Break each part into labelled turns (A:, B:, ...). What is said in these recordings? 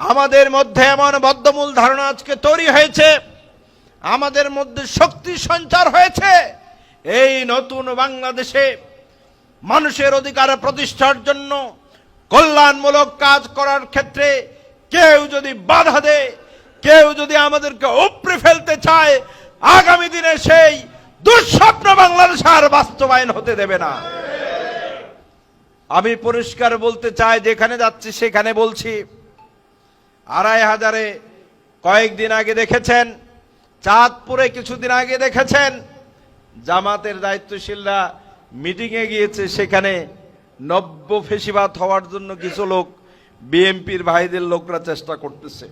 A: আমাদের মধ্যে এমন বদ্ধমূল ধারণা আজকে তৈরি হয়েছে। আমাদের মধ্যে শক্তি সঞ্চার হয়েছে। এই নতুন বাংলাদেশে মানুষের অধিকার প্রতিষ্ঠার জন্য কল্যাণমূলক কাজ করার ক্ষেত্রে কেউ যদি বাধা দেয়, কেউ যদি আমাদেরকে উপড়ে ফেলতে চায়, আগামী দিনে সেই দুঃস্বপ্ন বাংলাদেশ আর বাস্তবায়ন হতে দেবে না। আমি পরিষ্কার বলতে চাই, যেখানে যাচ্ছি সেখানে বলছি আড়াই হাজারে কয়েকদিন আগে দেখেছেন, চাঁদপুরে কিছুদিন আগে দেখেছেন, জামাতের দায়িত্বশীলরা মিটিংয়ে গিয়েছে, সেখানে নব্য ফেসিবাদ হওয়ার জন্য কিছু লোক বিএমপির ভাইদের লোকরা চেষ্টা করতেছে।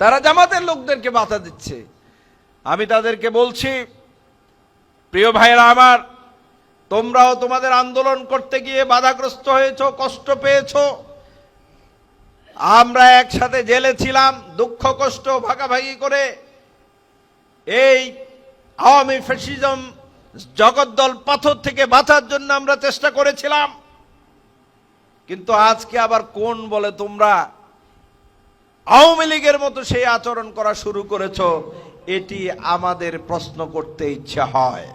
A: তারা জামাতের লোকদেরকে বাধা দিচ্ছে। আমি তাদেরকে বলছি, প্রিয় ভাইয়েরা আমার, তোমরাও তোমাদের আন্দোলন করতে গিয়ে বাধাগ্রস্ত হয়েছো, কষ্ট পেয়েছ আমরা একসাথে জেলে ছিলাম, দুঃখ, কষ্ট ভাগাভাগি করে। এই আওয়ামী ফ্যাসিজম জগদ্দল পাথর থেকে বাঁচার জন্য আমরা চেষ্টা করেছিলাম। কিন্তু আজকে আবার কোন বলে তোমরা? আওয়ামী লীগের মতো সেই আচরণ করা শুরু করেছ, এটি আমাদের প্রশ্ন করতে ইচ্ছা হয়।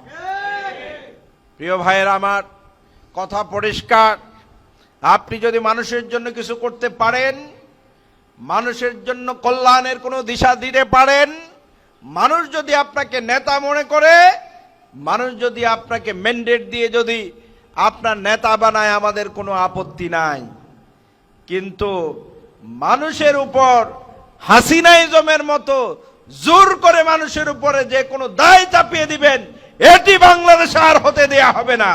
A: প্রিয় ভাইয়ের আমার, কথা পরিষ্কার। আপনি যদি মানুষের জন্য কিছু করতে পারেন মানুষের জন্য কল্যাণের কোনো দিশা দিতে পারেন। মানুষ যদি আপনাকে নেতা মনে করে, মানুষ যদি আপনাকে ম্যান্ডেট দিয়ে যদি আপনার নেতা বানায়, আমাদের কোনো আপত্তি নাই। কিন্তু মানুষের উপর, হাসিনাইজমের মতো জোর করে মানুষের উপরে যে কোনো দায় চাপিয়ে দিবেন, এটি বাংলাদেশে আর হতে দেয়া হবে না।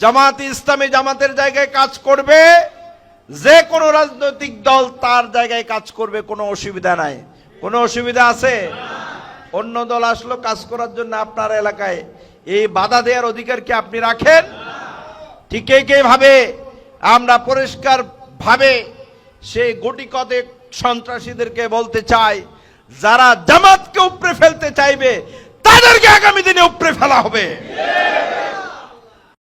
A: জামাত ইসলামী জামাতের জায়গায় কাজ করবে। যে কোনো রাজনৈতিক দল তার জায়গায় কাজ করবে, কোনো অসুবিধা নাই। কোনো অসুবিধা আছে? অন্য দল আসলো কাজ করার জন্য আপনার এলাকায়। এই বাধা দেওয়ার অধিকার কি আপনি রাখেন? ঠিক ভাবে? আমরা পরিষ্কার ভাবে সেই গুটি সন্ত্রাসীদেরকে বলতে চাই, যারা জামাতকে উপরে ফেলতে চাইবে, তাদেরকে আগামী দিনে উপরে ফেলা হবে।